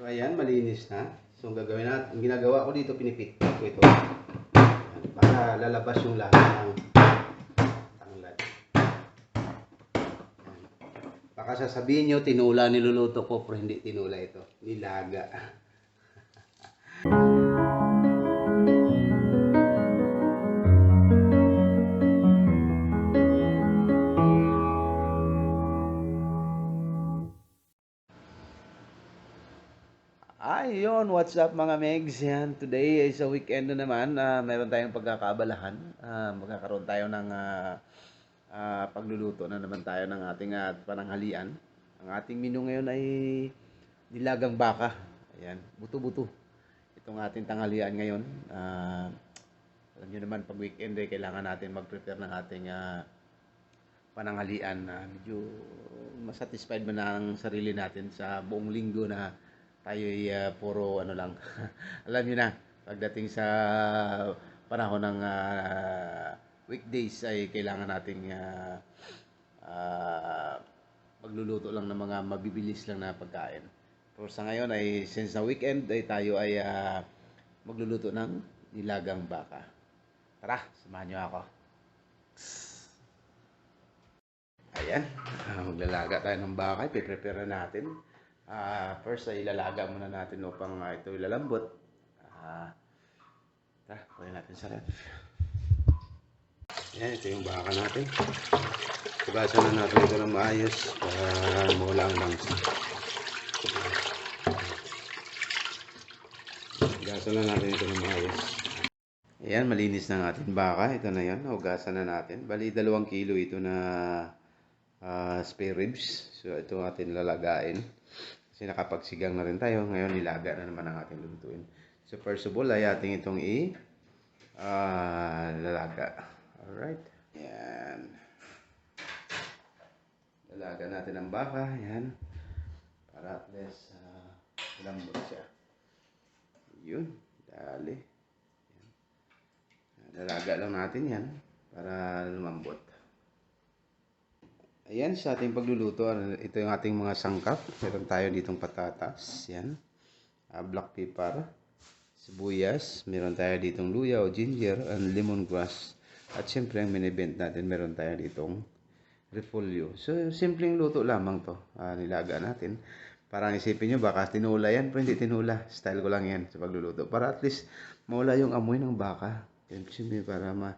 So ayan, malinis na. So ang gagawin natin, ang ginagawa ko dito, pinipit ko ito. Ayan, para lalabas yung lahat ng tanglad. Ayan. Baka sasabihin nyo, tinula niluluto ko, pero hindi tinula ito. Nilaga. Ayun, what's up mga megs? Yan, today is a weekend na naman. Ah, meron tayong pagkakabalahan. Ah, magkakaroon tayo ng ah, ah, pagluluto na naman tayo ng ating ah, pananghalian. Ang ating menu ngayon ay nilagang baka. Ayan, buto-buto. Itong ating tanghalian ngayon. Ah, alam nyo naman, pag weekend eh, kailangan natin mag-prepare ng ating ah, pananghalian na medyo masatisfied ba na ang sarili natin sa buong linggo na tayo ay ah, puro ano lang. Alam niyo na, pagdating sa panahon ng ah, weekdays ay kailangan nating ah, ah, magluluto lang ng mga mabibilis lang na pagkain. Pero sa ngayon ay since na weekend ay tayo ay ah, magluluto ng nilagang baka. Tara, samahan niyo ako. Ayan, maglalaga tayo ng baka, ipiprepare natin. Ah, first ay ilalaga muna natin upang ah, ito ilalambot. Ah, tara, kunin natin sa ref. Ayan, ito yung baka natin. Tugasan na natin ito ng maayos para mawala ang langsa. Tugasan na natin ito ng maayos. Ayan, malinis na ng ating baka. Ito na yan, hugasan na natin. Bali, dalawang kilo ito na ah, spare ribs. So, ito atin lalagain. Kasi nakapagsigang na rin tayo. Ngayon, nilaga na naman ang ating lutuin. So, first of all, ay ating itong i ah, lalaga. Alright. Yan. Lalaga natin ang baka. Yan. Para at least uh, lambot siya. Yun. Dali. Lalaga lang natin yan para lumambot. Ayan, sa ating pagluluto, ano, ito yung ating mga sangkap. Meron tayo ditong patatas, yan. Ah, black pepper, sibuyas, meron tayo ditong luya o ginger, and lemongrass. At syempre, ang minibent natin, meron tayo ditong repolyo. So, simpleng luto lamang to. Ah, nilaga natin. Parang isipin nyo, baka tinula yan, pero hindi tinula. Style ko lang yan sa pagluluto. Para at least, mawala yung amoy ng baka. Siyempre, para ma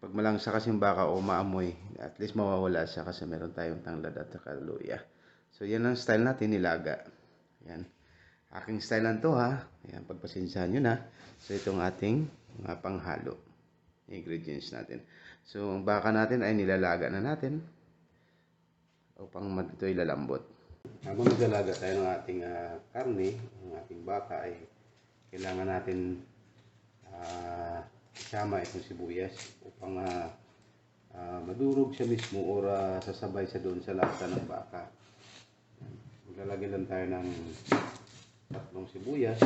pag malangsa kasi yung baka o maamoy, at least mawawala siya kasi meron tayong tanglad at saka. So, yan ang style natin, nilaga. Yan. Aking style lang to ha. Yan, pagpasensyahan nyo na. So, itong ating mga panghalo. Ingredients natin. So, ang baka natin ay nilalaga na natin upang ma- ito ilalambot. Habang naglalaga tayo ng ating ah, karne, ng ating baka ay kailangan natin ah, isama itong sibuyas upang ah, ah, madurog siya mismo or ah, sasabay siya doon sa lasa ng baka. Maglalagay lang tayo ng tatlong sibuyas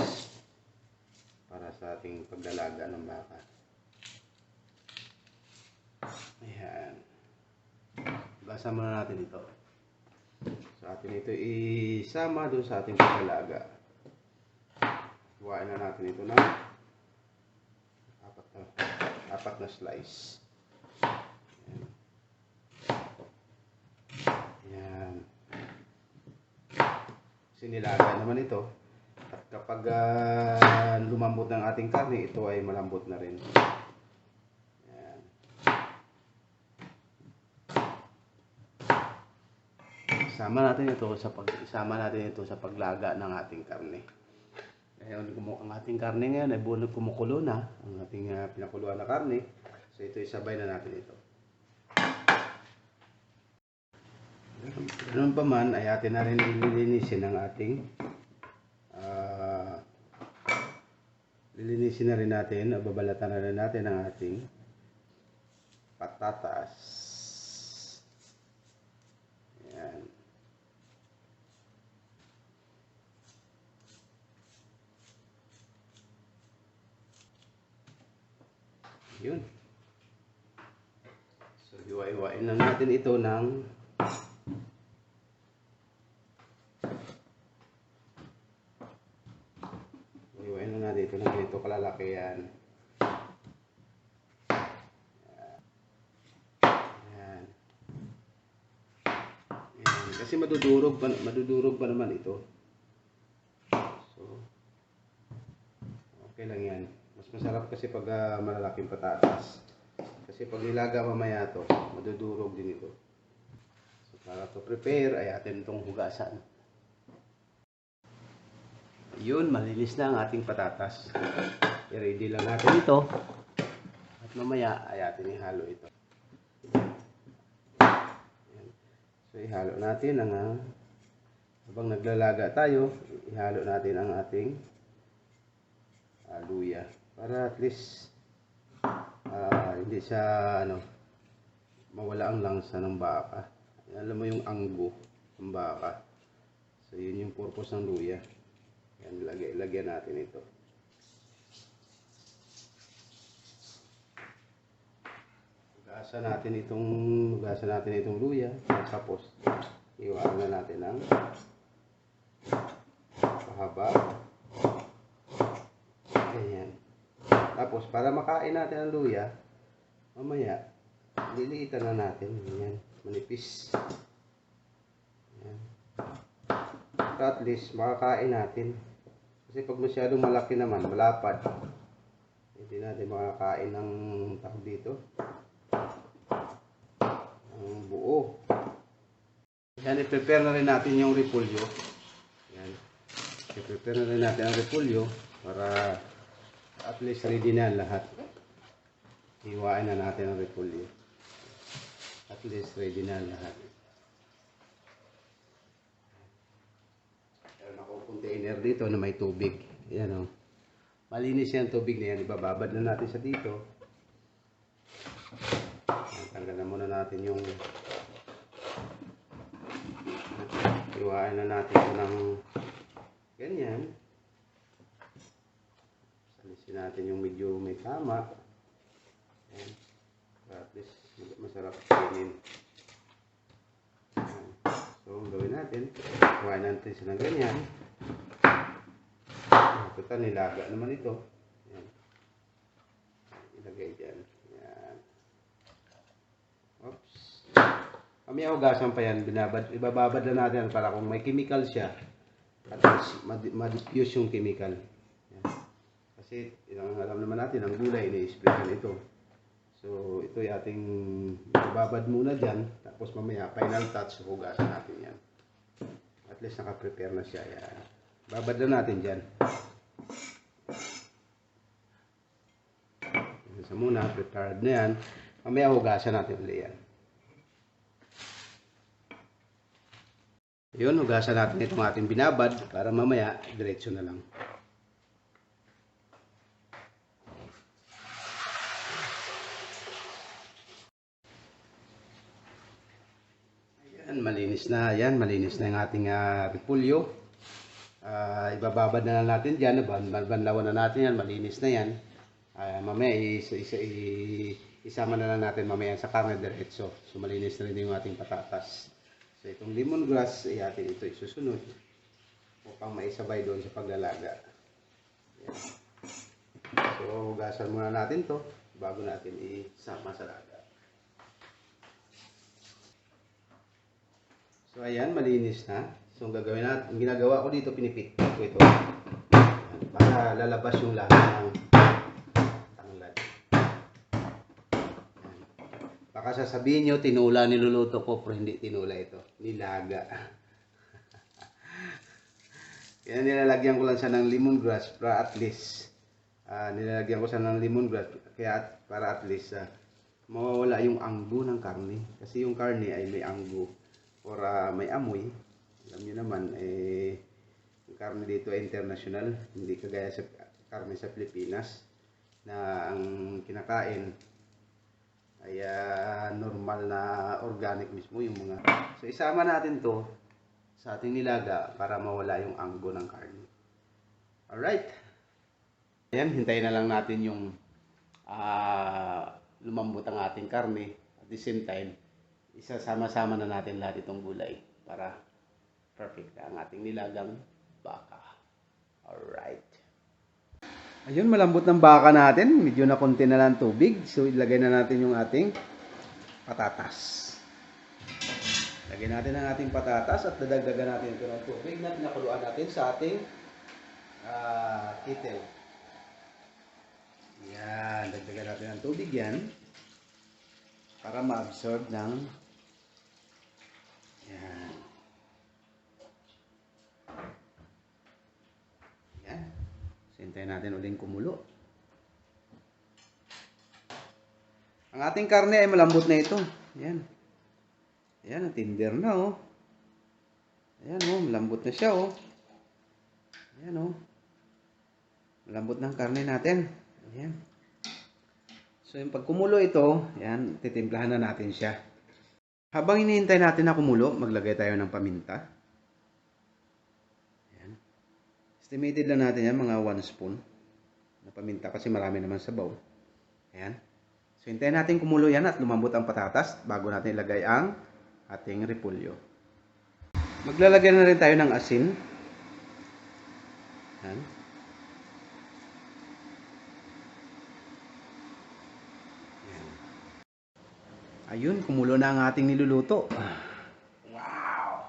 para sa ating paglalaga ng baka. Ayan. Gasa muna natin ito. Sa atin ito isama doon sa ating paglalaga. Huwain na natin ito ng apat na, slice. Ayan. Sinilaga naman ito. At kapag ah, lumambot ng ating karne, ito ay malambot na rin. Ayan. Isama natin ito sa pag isama natin ito sa paglaga ng ating karne. Kumu- ang ating karne ngayon ay buo kumukulo na. Ang ating ah, pinakuluan na karne. So ito isabay na natin ito. Ganun pa man, ay atin na rin lilinisin ang ating ah, lilinisin na rin natin, o babalatan na rin natin ang ating patatas. Yun. So, hiwa-hiwain lang natin ito ng muna dito na ganito kalalaki yan. Yan. Yan. Kasi madudurog pa, madudurog pa naman ito. So, okay lang yan. Mas masarap kasi pag ah, malalaking patatas. Kasi pag nilaga mamaya to, madudurog din ito. So, para to prepare ay atin itong hugasan. Yun, malinis na ang ating patatas. I-ready lang natin ito. At mamaya ay atin ihalo ito. So ihalo natin ang ah, habang naglalaga tayo, ihalo natin ang ating luya para at least ah, hindi siya ano mawala ang langsa ng baka. Alam mo yung anggo ng baka. So yun yung purpose ng luya. Yan, lagay, lagyan natin ito. Hugasan natin itong hugasan natin itong luya. Tapos iwanan na natin ang pahaba. Ganyan. Tapos para makain natin ang luya, mamaya liliitan na natin. Ganyan, manipis. Yan. Para at least makakain natin. Kasi pag masyadong malaki naman, malapad, hindi natin makakain ng tawag dito. Ang buo. Yan, i-prepare na rin natin yung repolyo. Yan. I-prepare na rin natin ang repolyo para at least ready na lahat. Iwain na natin ang repolyo. At least ready na lahat. Meron ako container dito na may tubig. Yan o. Malinis yan tubig na yan. Ibababad na natin sa dito. Yan, Tanggalan muna natin yung Iwain na natin ng ganyan. Natin yung medyo may tama. Yan. Para at least masarap kainin. So, ang gawin natin, kuhain natin siya ng ganyan. Ito nilaga naman ito. Yan. Ilagay dyan. Yan. Oops. Kami hugasan pa yan, binabad, ibababad na natin para kung may chemical siya, at ma-diffuse yung chemical. Kasi ang alam naman natin, ang gulay, ini-sprayan ito. So, ito yung ating babad muna dyan. Tapos mamaya, final touch, hugasan natin yan. At least naka-prepare na siya. Yan. Babad na natin dyan. Yan sa muna, prepared na yan. Mamaya hugasan natin ulit yan. Yun, hugasan natin itong ating binabad para mamaya, diretso na lang. Ayan, malinis na. Ayan, malinis na yung ating uh, repulyo. Ah, ibababad na lang natin dyan. ban- ban- Banlawan na natin yan. Malinis na yan. Ah, mamaya, isa, isa, isama na lang natin mamaya sa karne diretso. So, malinis na rin yung ating patatas. So, itong lemongrass, ay atin ito isusunod upang maisabay doon sa paglalaga. Ayan. So, hugasan muna natin to bago natin isama sa laga. So ayan, malinis na. So ang gagawin natin, ang ginagawa ko dito, pinipit ko ito. Para lalabas yung lahat ng tanglad. Baka sasabihin nyo, tinula niluluto ko, pero hindi tinula ito. Nilaga. Kaya nilalagyan ko lang siya ng lemongrass para at least ah, nilalagyan ko siya ng lemongrass kaya at, para at least ah, mawawala yung anggo ng karne. Kasi yung karne ay may anggo or ah, may amoy. Alam niyo naman, eh, yung karne dito ay international. Hindi kagaya sa karne sa Pilipinas na ang kinakain ay ah, normal na organic mismo yung mga. So isama natin to sa ating nilaga para mawala yung anggo ng karne. Alright. Ayan, hintayin na lang natin yung ah, lumambot ang ating karne. At the same time, isasama-sama na natin lahat itong gulay para perfect ang ating nilagang baka. Alright. Ayun, malambot ng baka natin. Medyo na konti na lang tubig. So, ilagay na natin yung ating patatas. Lagyan natin ang ating patatas at dadagdagan natin ito ng tubig na pinakuluan natin sa ating ah, kettle. Yan, dagdagan natin ng tubig yan para ma-absorb ng yan. Yan. Sintayin natin uling kumulo. Ang ating karne ay malambot na ito. Yan. Yan, ang tinder na oh. Ayan oh, malambot na siya oh. Ayan oh. Malambot ng karne natin. Ayan. So yung pag kumulo ito, yan, titimplahan na natin siya. Habang hinihintay natin na kumulo, maglagay tayo ng paminta. Ayan. Estimated lang natin yan, mga 1 spoon na paminta kasi marami naman sa bowl. Ayan. So hintayin natin kumulo yan at lumambot ang patatas bago natin ilagay ang ating repolyo. Maglalagay na rin tayo ng asin. Ayan. Ayun, kumulo na ang ating niluluto. Wow!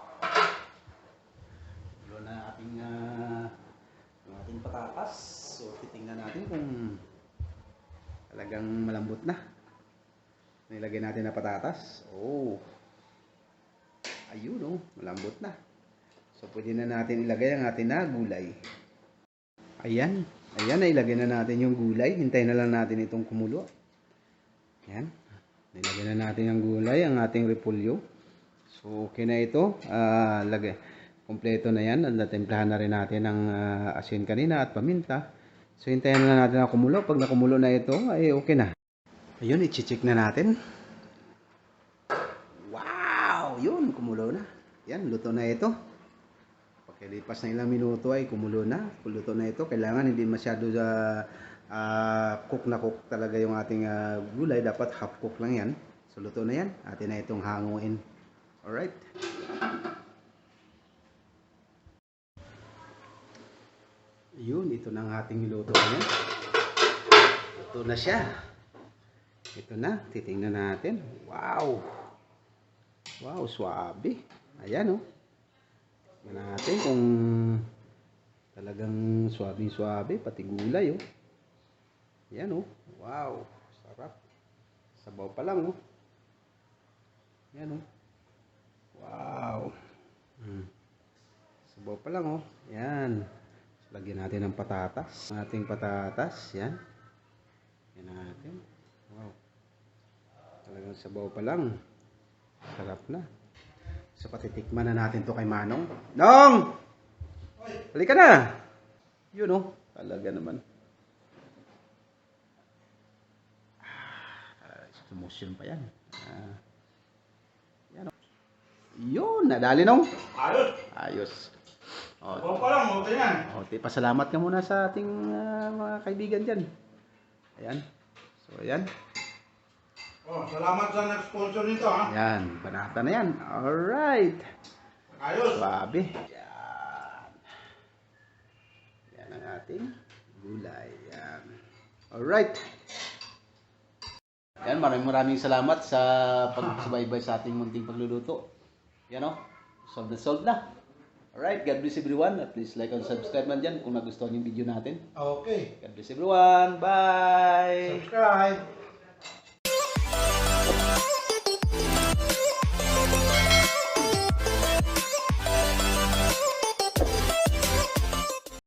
Kumulo na ating, ah, ang ating patatas. So, titingnan natin kung talagang malambot na. Nilagay natin na patatas. Oh. Ayun oh, malambot na. So pwede na natin ilagay ang ating na gulay. Ayan. Ayan, ilagay na natin yung gulay. Hintayin na lang natin itong kumulo. Ayan. Nilagay na natin ang gulay, ang ating repolyo. So okay na ito. Ah, lagay. Kompleto na yan. At natimplahan na rin natin ang ah, asin kanina at paminta. So hintayin na natin na kumulo. Pag nakumulo na ito, ay okay na. Ayun, i-check na natin. Wow! Yun, kumulo na. Yan, luto na ito. Pagkalipas ng ilang minuto ay kumulo na. Luto na ito. Kailangan hindi masyado sa cook na cook talaga yung ating ah, gulay. Dapat half cook lang yan. So, luto na yan. Atin na itong hanguin. Alright. Yun, ito na ang ating niluto ngayon. Luto na siya. Ito na, titingnan natin. Wow! Wow, swabe. Ayan, oh. Tingnan natin kung talagang swabe-swabe, pati gulay, oh. Ayan, oh. Wow, sarap. Sabaw pa lang, oh. Ayan, oh. Wow. Hmm. Sabaw pa lang, oh. Ayan. Lagyan natin ng patatas. Ating patatas, yan. Yan natin. Wow. Talagang sabaw pa lang. Sarap na. So patitikman na natin to kay Manong. Nong! Halika na! Yun oh. Talaga naman. Emotion pa yan. Ah. Yan oh. Yun, nadali nong. Ayos. Ayos. Oh, Huwag pa lang, okay yan. oh, ti pasalamat ka muna sa ating ah, mga kaibigan diyan. Ayan. So, ayan. Oh, salamat sa nag-sponsor nito ha. Ayan, banata na yan. Alright. Ayos. Babe. Yan. Yan ang ating gulay. Yan. Alright. Yan, maraming maraming salamat sa pagsubaybay sa ating munting pagluluto. Yan oh. o, solved na solved na. Alright, God bless everyone. At least like and subscribe man dyan kung nagustuhan yung video natin. Okay. God bless everyone. Bye! Subscribe!